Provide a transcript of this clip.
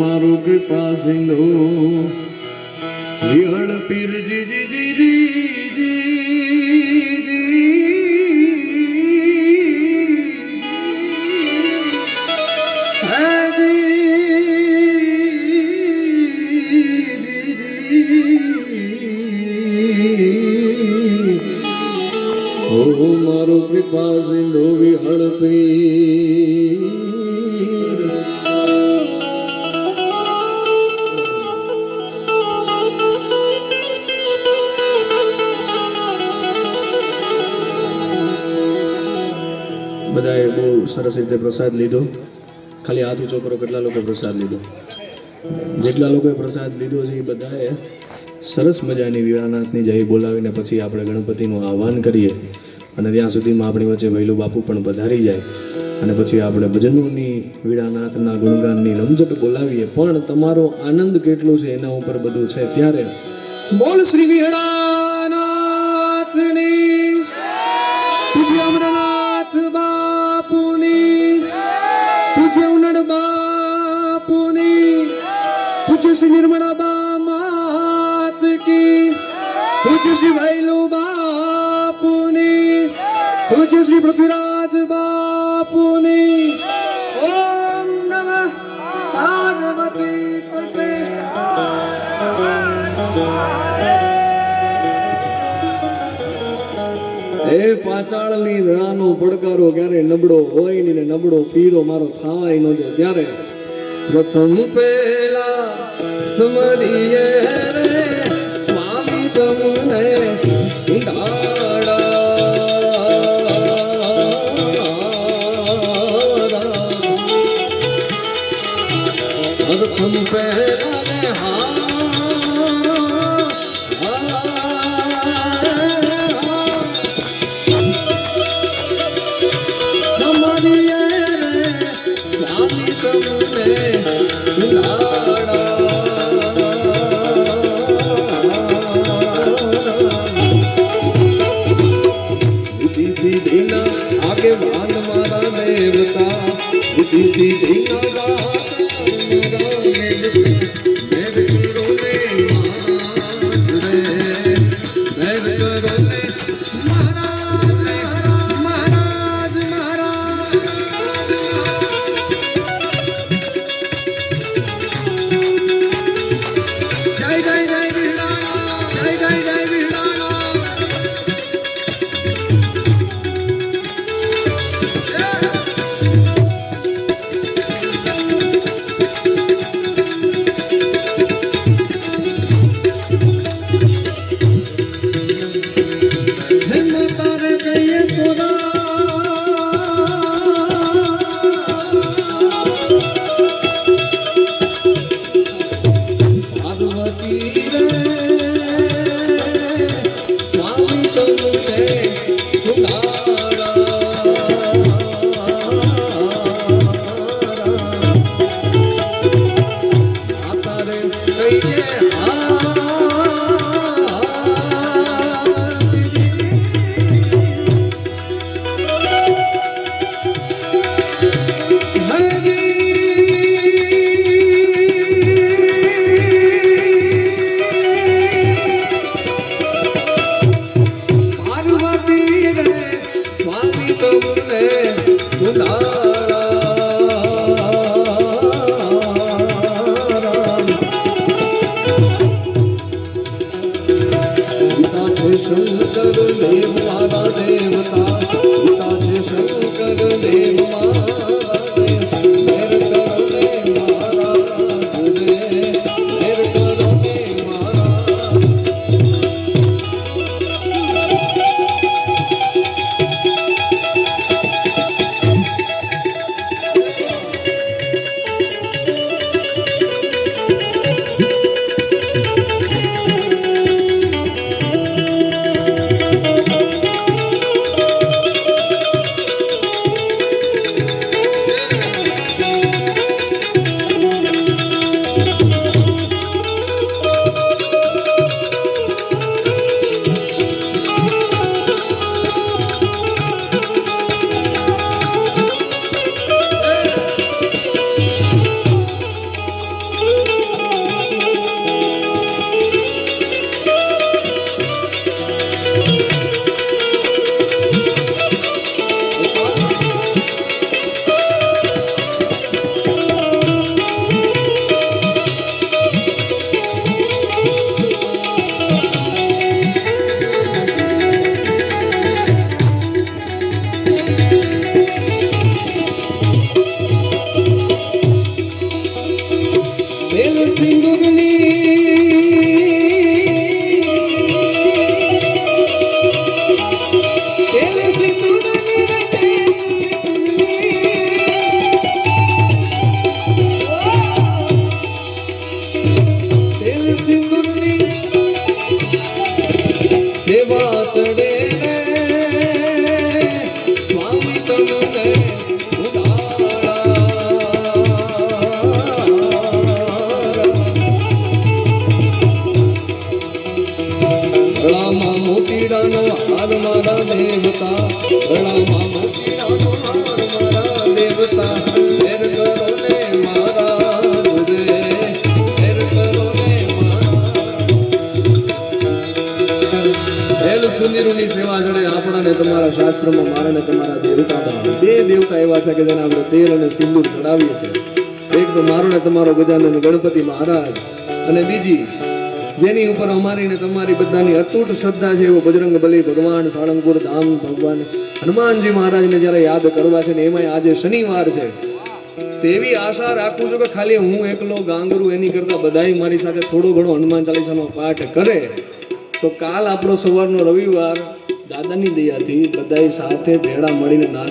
મારું કૃપા સિંધુ વિહળ પીર જી જી જી જી જી. મારો કૃપા સિંધુ વિહળ પીર બધાએ બહુ સરસ રીતે પ્રસાદ લીધો. ખાલી હાથ ઊંચો કરો, કેટલા લોકો પ્રસાદ લીધો? જેટલા લોકોએ પ્રસાદ લીધો છે એ બધાએ સરસ મજાની વીરાનાથની જય બોલાવીને પછી આપણે ગણપતિનું આહ્વાન કરીએ. અને ત્યાં સુધીમાં આપણી વચ્ચે વહેલું બાપુ પણ પધારી જાય. અને પછી આપણે ભજનોની, વીડાનાથના ગુણગાનની રમઝટ બોલાવીએ. પણ તમારો આનંદ કેટલો છે એના ઉપર બધું છે ત્યારે. બોલ શ્રી વીરાનાથની પૃથ્વીરાજ બાપુની. ઓમ નમ. પાર્વતી પતે એ પાચાળની ધરાનો પડકારો ક્યારે નબળો હોય ને નબળો પીળો મારો થાય ન દે. ત્યારે પ્રથમ પેલા સમરીએ છે શંકર દેવ મારા દેવતા પિતા છે શંકર દેવ દેવા ચડે સ્વામી તમને રામા મોતીડાનો હાલ મારા દેવતા. રામા મોતીડાનો શાસ્ત્રમાં મારાને તમારા દેવતા બે દેવતા એવા છે કે જેને આપણે તેલ અને સિંદૂર ચડાવીએ છીએ. એક તો મારો ને તમારો ગજાનંદ ગણપતિ મહારાજ અને બીજી, જેની ઉપર અમારી ને તમારી બધાની અતૂટ શ્રદ્ધા છે એવો બજરંગ બલી ભગવાન સાળંગપુર ધામ ભગવાન હનુમાનજી મહારાજને જ્યારે યાદ કરવા છે ને એમાંય આજે શનિવાર છે. તેવી આશા રાખું છું કે ખાલી હું એકલો ગાંગરું એની કરતા બધાય મારી સાથે થોડો ઘણો હનુમાન ચાલીસાનો પાઠ કરે. તો કાલ આપણો સવારનો રવિવાર દાદાની દયાથી બધાય સાથે ભેળા મળીને નાસ્તો